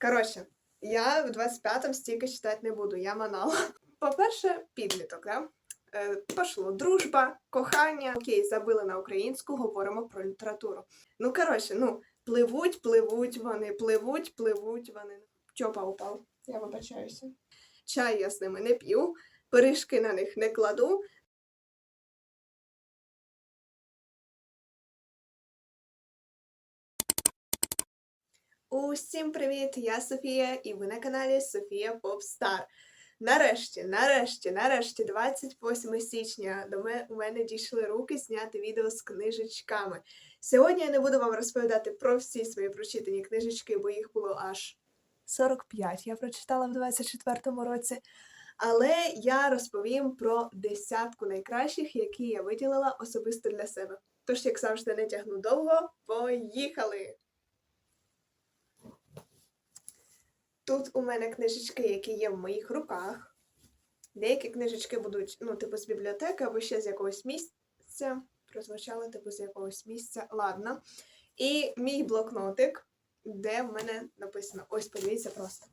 Коротше, я в 25-му стільки читати не буду, я манала. По-перше, підліток, да? Е, пошло дружба, кохання. Окей, забили на українську, говоримо про літературу. Ну, коротше, ну, пливуть, пливуть вони, пливуть, пливуть вони. Чопа упав, я вибачаюся. Чай я з ними не п'ю, пиріжки на них не кладу. Усім привіт! Я Софія, і ви на каналі Софія Попстар. Нарешті, нарешті, нарешті, 28 січня до мене, у мене дійшли руки зняти відео з книжечками. Сьогодні я не буду вам розповідати про всі свої прочитані книжечки, бо їх було аж 45. Я прочитала в 24-му році. Але я розповім про десятку найкращих, які я виділила особисто для себе. Тож, як завжди, не тягну довго, поїхали! Тут у мене книжечки, які є в моїх руках. Деякі книжечки будуть, ну, типу, з бібліотеки або ще з якогось місця. Прозвучало, типу, з якогось місця. Ладно. І мій блокнотик, де в мене написано: ось, подивіться просто.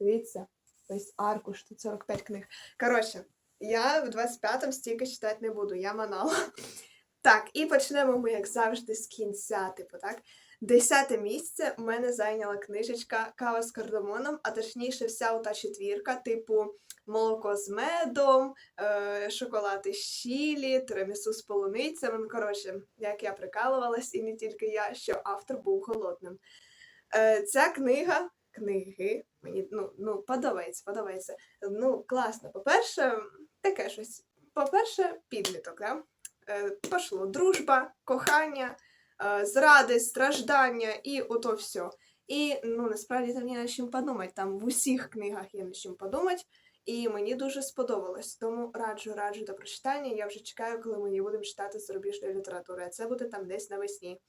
Дивіться, ось аркуш, тут 45 книг. Коротше, я в 25-му стільки читати не буду, я манала. Так, і почнемо ми, як завжди, з кінця, типу, так? Десяте місце в мене зайняла книжечка Кава з кардамоном, а точніше, вся ота четвірка, типу молоко з медом, е, шоколад із щілі, тирамісу з полуницями. Ну, коротше, як я прикалувалась, і не тільки я, що автор був голодним. Е, ця книга, книги, мені ну, ну, подобається, подобається. Ну, класно. По-перше, таке щось. По-перше, підліток, да? Е, пошло дружба, кохання зради, страждання і ото все. І ну насправді там є над чим подумати. Там в усіх книгах є над чим подумати, і мені дуже сподобалось. Тому раджу, раджу до прочитання. Я вже чекаю, коли мені будемо читати зарубіжної літератури. А це буде там десь навесні.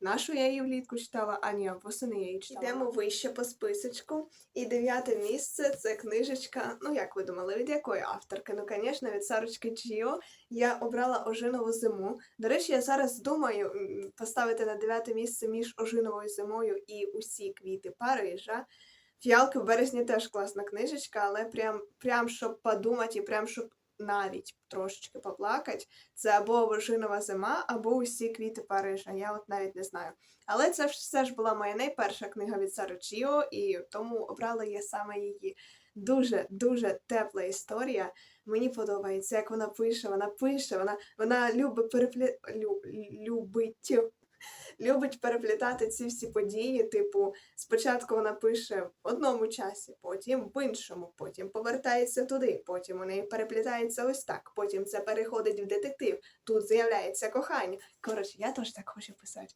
Нашу я її влітку читала, а ні, восени я її читала. Йдемо вище по списочку. І дев'яте місце це книжечка. Ну, як ви думали, від якої авторки? Ну, звісно, від Сарочки Чіо. Я обрала ожинову зиму. До речі, я зараз думаю поставити на дев'яте місце між ожиновою зимою і усі квіти Парижа. Фіалки в березні теж класна книжечка, але прям, прям щоб подумати і прям щоб навіть трошечки поплакати, це або ожинова зима, або усі квіти Парижа. Я от навіть не знаю. Але це ж все ж була моя найперша книга від Сари Чіо, і тому обрала я саме її. Дуже дуже тепла історія. Мені подобається, як вона пише. Вона пише, вона, вона любить переплі... Лю... любить. Любить переплітати ці всі події. Типу, спочатку вона пише в одному часі, потім в іншому, потім повертається туди, потім у неї переплітається ось так, потім це переходить в детектив, тут з'являється кохання. Коротше, я теж так хочу писати.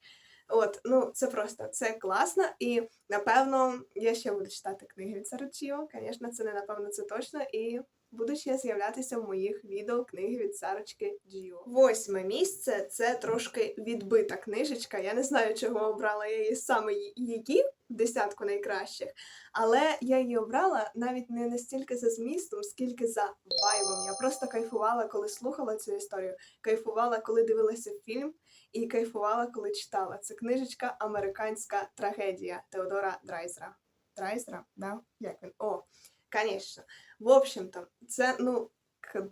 От, ну це просто це класно, і напевно я ще буду читати книги від Сарочіо. Звісно, це не напевно, це точно. І будуть ще з'являтися в моїх відео книги від Сарочки Джіо. Восьме місце це трошки відбита книжечка. Я не знаю, чого обрала я її саме її десятку найкращих, але я її обрала навіть не настільки за змістом, скільки за вайбом. Я просто кайфувала, коли слухала цю історію, кайфувала, коли дивилася фільм, і кайфувала, коли читала. Це книжечка Американська трагедія Теодора Драйзера. Драйзера, да? Як він? О, звісно. В общем-то, це, ну,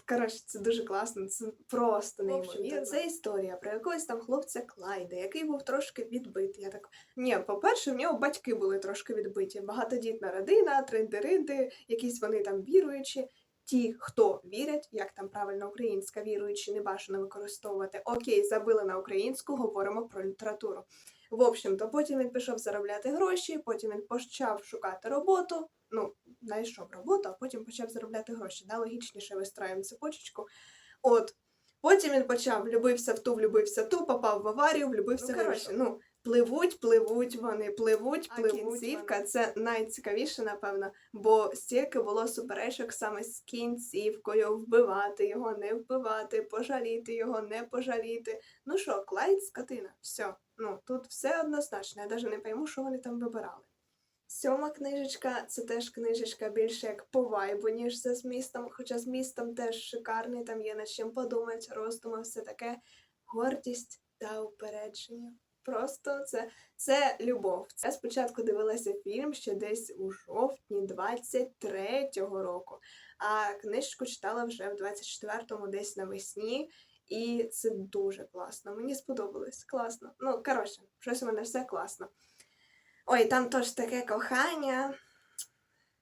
коротше, це дуже класно, це просто неймовірно. Це історія про якогось там хлопця Клайда, який був трошки відбитий. Я так, ні, по-перше, в нього батьки були трошки відбиті. Багатодітна родина, трендериди, якісь вони там віруючі. Ті, хто вірять, як там правильно українська віруючі, не бажано використовувати. Окей, забили на українську, говоримо про літературу. В общем-то, потім він пішов заробляти гроші, потім він почав шукати роботу. Ну, знайшов роботу, а потім почав заробляти гроші. Да? Логічніше вистроїмо цепочечку. От. Потім він почав влюбився в ту, влюбився в ту, попав в аварію, влюбився Ну, коротше. Ну, пливуть, пливуть вони, пливуть, А пливуть. кінцівка Кінцівка це найцікавіше, напевно, бо стільки було суперечок саме з кінцівкою, вбивати його, не вбивати, пожаліти його, не пожаліти. Ну що, Клайд скотина, все. Ну тут все однозначно. Я навіть не пойму, що вони там вибирали. Сьома книжечка це теж книжечка більше як по вайбу, ніж за змістом, хоча змістом теж шикарний, там є над чим подумати, роздуми, все таке. Гордість та упередження. Просто це, це любов. Я спочатку дивилася фільм ще десь у жовтні 23-го року, а книжку читала вже в 24-му, десь навесні. І це дуже класно. Мені сподобалось. Класно. Ну, коротше, щось у мене все класно. Ой, там теж таке кохання.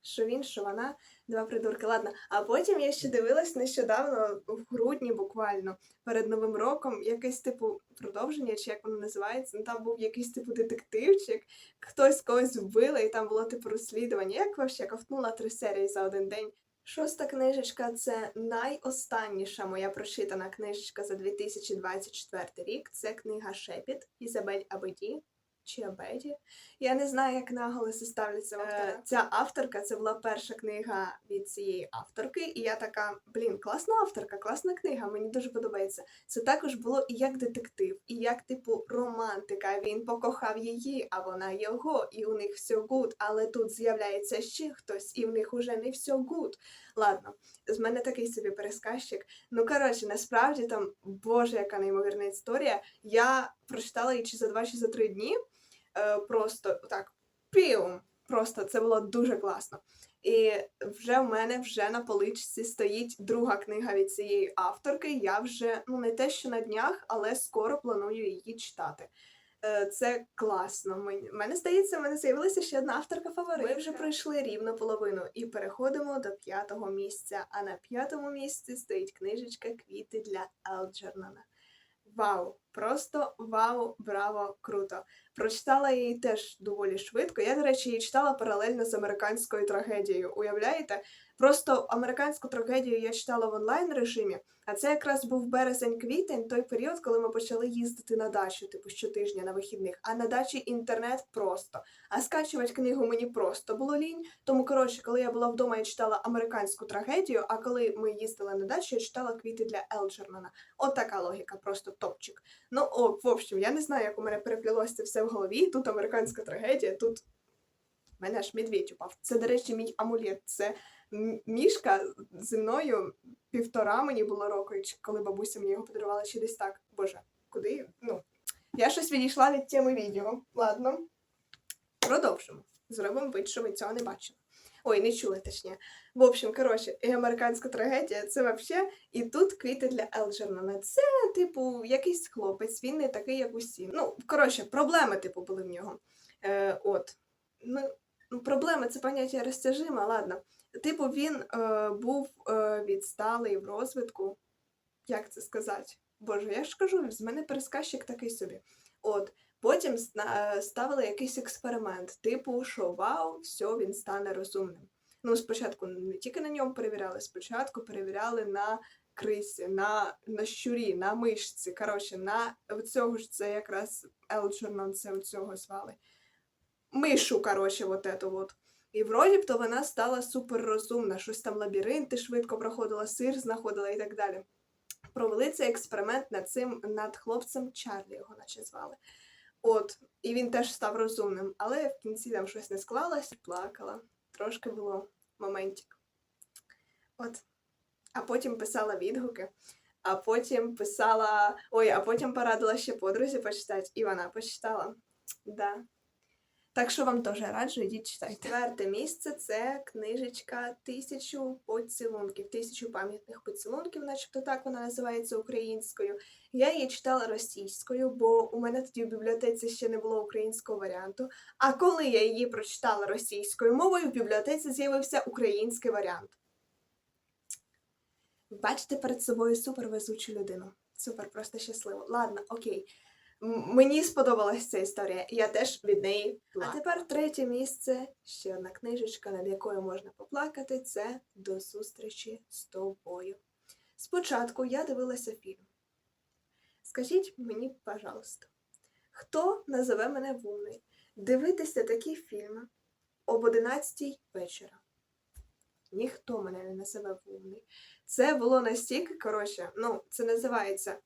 Що він, що вона, два придурки. Ладно. А потім я ще дивилась нещодавно, в грудні буквально, перед Новим роком, якесь типу продовження, чи як воно називається. Ну, там був якийсь типу детективчик, хтось когось вбили, і там було типу розслідування. Як вообще ковтнула три серії за один день. Шоста книжечка це найостанніша моя прочитана книжечка за 2024 рік. Це книга Шепіт Ізабель Абеді. Чи Абеді. Я не знаю, як наголоси ставляться в автора. Е, Ця авторка це була перша книга від цієї авторки, і я така, блін, класна авторка, класна книга, мені дуже подобається. Це також було і як детектив, і як типу романтика. Він покохав її, а вона його, і у них все гуд. Але тут з'являється ще хтось, і в них уже не все гуд. Ладно, з мене такий собі пересказчик. Ну коротше, насправді там, боже, яка неймовірна історія. Я прочитала її чи за два, чи за три дні. Е, просто так піум. Просто це було дуже класно. І вже в мене вже на поличці стоїть друга книга від цієї авторки. Я вже ну не те, що на днях, але скоро планую її читати. Е, Це класно. Мені мене здається, в мене з'явилася ще одна авторка фаворитка. Ми вже пройшли рівно половину і переходимо до п'ятого місця. А на п'ятому місці стоїть книжечка Квіти для Елджернана. Вау! Просто вау, браво, круто. Прочитала її теж доволі швидко. Я, до речі, її читала паралельно з американською трагедією. Уявляєте? Просто американську трагедію я читала в онлайн режимі, а це якраз був березень-квітень, той період, коли ми почали їздити на дачу, типу щотижня на вихідних. А на дачі інтернет просто. А скачувати книгу мені просто було лінь. Тому, коротше, коли я була вдома, я читала американську трагедію, а коли ми їздили на дачу, я читала квіти для Елджернана. От така логіка, просто топчик. Ну, о, в общем, я не знаю, як у мене переплілося все в голові. Тут американська трагедія, тут мене аж медведь упав. Це, до речі, мій амулет. Це мішка зі мною півтора мені було року, коли бабуся мені його подарувала, чи десь так. Боже, куди? Ну, я щось відійшла від теми відео. Ладно. Продовжимо. Зробимо вид, що ви цього не бачили. Ой, не чули, точніше. В общем, коротше, і американська трагедія це вообще. І тут квіти для Елджернана. Це, типу, якийсь хлопець, він не такий, як усі. Ну, коротше, проблеми, типу, були в нього. Е, от. Ну, ну, проблеми це поняття розтяжиме, ладно. Типу, він е, був е, відсталий в розвитку. Як це сказати? Боже, я ж кажу, з мене пересказчик такий собі. От. Потім е, ставили якийсь експеримент, типу, що вау, все, він стане розумним. Ну, спочатку не тільки на ньому перевіряли, спочатку перевіряли на крисі, на, на щурі, на мишці. Коротше, на цього ж це якраз Елджернон, це цього звали. Мишу, коротше, вот эту вот. І вроді б то вона стала суперрозумна, щось там лабіринти швидко проходила, сир знаходила і так далі. Провели цей експеримент над цим над хлопцем Чарлі, його наче звали. От, і він теж став розумним, але в кінці там щось не склалось, плакала. Трошки було моментик. От. А потім писала відгуки, а потім писала. Ой, а потім порадила ще подрузі почитати, і вона почитала. Да. Так що вам теж раджу, йдіть читайте. Четверте місце це книжечка Тисячу поцілунків, тисячу пам'ятних поцілунків, начебто так вона називається українською. Я її читала російською, бо у мене тоді в бібліотеці ще не було українського варіанту. А коли я її прочитала російською мовою, в бібліотеці з'явився український варіант. Бачите перед собою супервезучу людину. Супер, просто щасливо. Ладно, окей. Мені сподобалася ця історія, і я теж від неї. А тепер третє місце, ще одна книжечка, над якою можна поплакати, це До зустрічі з тобою. Спочатку я дивилася фільм. Скажіть мені, пожалуйста, хто назове мене вумною? Дивитися такі фільми об 11 вечора. Ніхто мене не називе вумний. Це було настільки, коротше, ну, це називається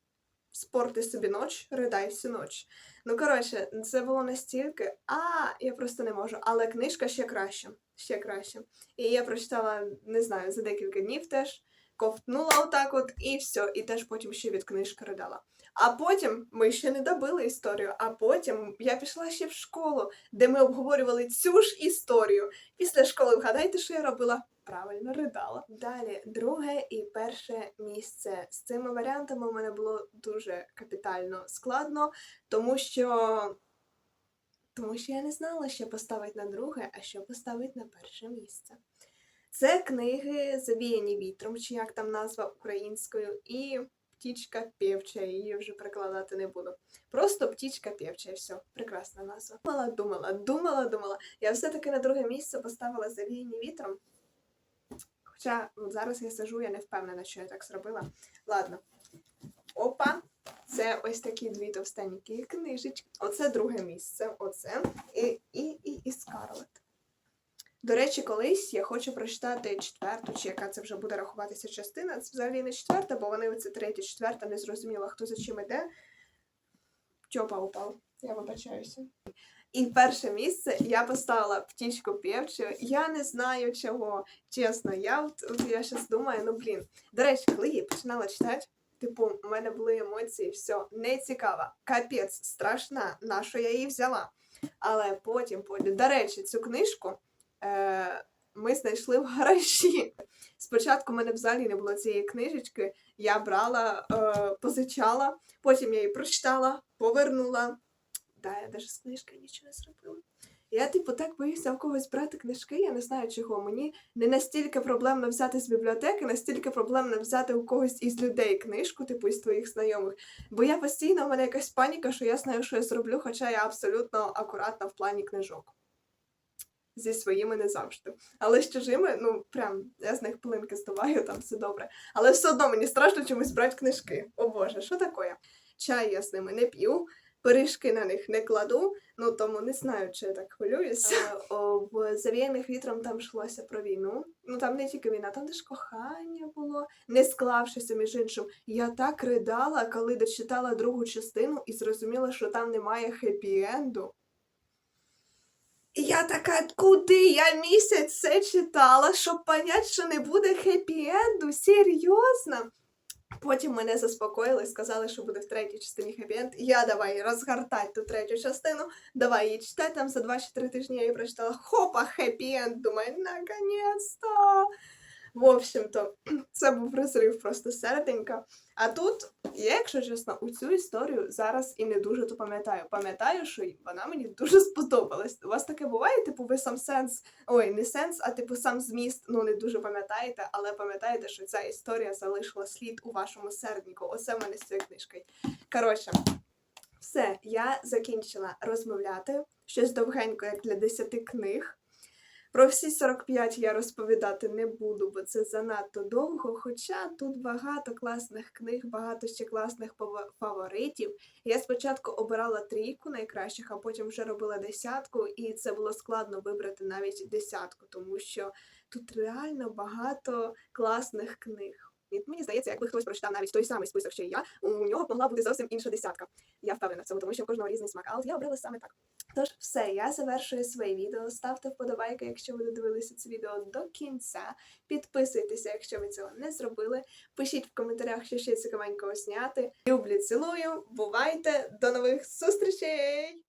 спорти собі ноч, ридай всю ноч. Ну, коротше, це було настільки, а я просто не можу. Але книжка ще краще. Ще краще. І я прочитала, не знаю, за декілька днів теж, ковтнула отак от, і все, і теж потім ще від книжки ридала. А потім ми ще не добили історію. А потім я пішла ще в школу, де ми обговорювали цю ж історію. Після школи вгадайте, що я робила? Правильно ридала. Далі, друге і перше місце. З цими варіантами у мене було дуже капітально складно, тому що. Тому що я не знала, що поставити на друге, а що поставити на перше місце. Це книги Завіяні вітром, чи як там назва українською, і птічка півча, її вже перекладати не буду. Просто птічка півча, і все, прекрасна назва. Думала, думала, думала, думала. Я все-таки на друге місце поставила Завіяні вітром. Хоча зараз я сижу, я не впевнена, що я так зробила. Ладно. Опа, це ось такі дві товстенькі книжечки. Оце друге місце. Оце. І, і, і, і Скарлет. До речі, колись я хочу прочитати четверту, чи яка це вже буде рахуватися частина. Це взагалі не четверта, бо вони оце третя, четверта, не зрозуміла, хто за чим іде. Чопа упав. Я вибачаюся. І перше місце я поставила птічку певчу. Я не знаю чого. Чесно, я я зараз думаю, ну блін. До речі, коли я починала читати, типу, у мене були емоції, все, не цікаво. Капець, страшна, на що я її взяла. Але потім, потім. До речі, цю книжку е, ми знайшли в гаражі. Спочатку в мене взагалі не було цієї книжечки. Я брала, е, позичала, потім я її прочитала, повернула. Да, я навіть з книжкою нічого не зробила. Я, типу, так боюся в когось брати книжки, я не знаю чого. Мені не настільки проблемно взяти з бібліотеки, настільки проблемно взяти у когось із людей книжку, типу із твоїх знайомих. Бо я постійно, у мене якась паніка, що я знаю, що я зроблю, хоча я абсолютно акуратна в плані книжок. Зі своїми не завжди. Але з чужими, ну прям я з них пилинки здуваю, там все добре. Але все одно мені страшно чомусь брати книжки. О Боже, що таке? Чай я з ними не п'ю, пиріжки на них не кладу, ну тому не знаю, чи я так хвилююся. В завіяних вітром там йшлося про війну. Ну там не тільки війна, там теж кохання було, не склавшися між іншим. Я так ридала, коли дочитала другу частину і зрозуміла, що там немає хеппі-енду. І я така, куди я місяць це читала, щоб понять, що не буде хеппі-енду? Серйозно? Потім мене заспокоїли, сказали, що буде в третій частині хеппі-енд. Я давай розгортати ту третю частину, давай її читати. Там за два чи три тижні я її прочитала. Хопа, хеппі-енд. Думаю, наконець-то. В общем-то, це був розрив просто серденька. А тут, якщо чесно, у цю історію зараз і не дуже то пам'ятаю. Пам'ятаю, що вона мені дуже сподобалась. У вас таке буває, типу, ви сам сенс, ой, не сенс, а типу сам зміст, ну не дуже пам'ятаєте, але пам'ятаєте, що ця історія залишила слід у вашому серденьку. Оце в мене з цією книжкою. Коротше, все, я закінчила розмовляти. Щось довгенько, як для 10 книг. Про всі 45 я розповідати не буду, бо це занадто довго. Хоча тут багато класних книг, багато ще класних фаворитів. Я спочатку обирала трійку найкращих, а потім вже робила десятку, і це було складно вибрати навіть десятку, тому що тут реально багато класних книг. І мені здається, якби хтось прочитав навіть той самий список, що і я, у нього могла бути зовсім інша десятка. Я впевнена в цьому, тому що у кожного різний смак. А от я обрала саме так. Тож, все, я завершую своє відео. Ставте вподобайки, якщо ви додивилися це відео до кінця. Підписуйтеся, якщо ви цього не зробили. Пишіть в коментарях, що ще цікавенького зняти. Люблю, цілую, бувайте, до нових зустрічей!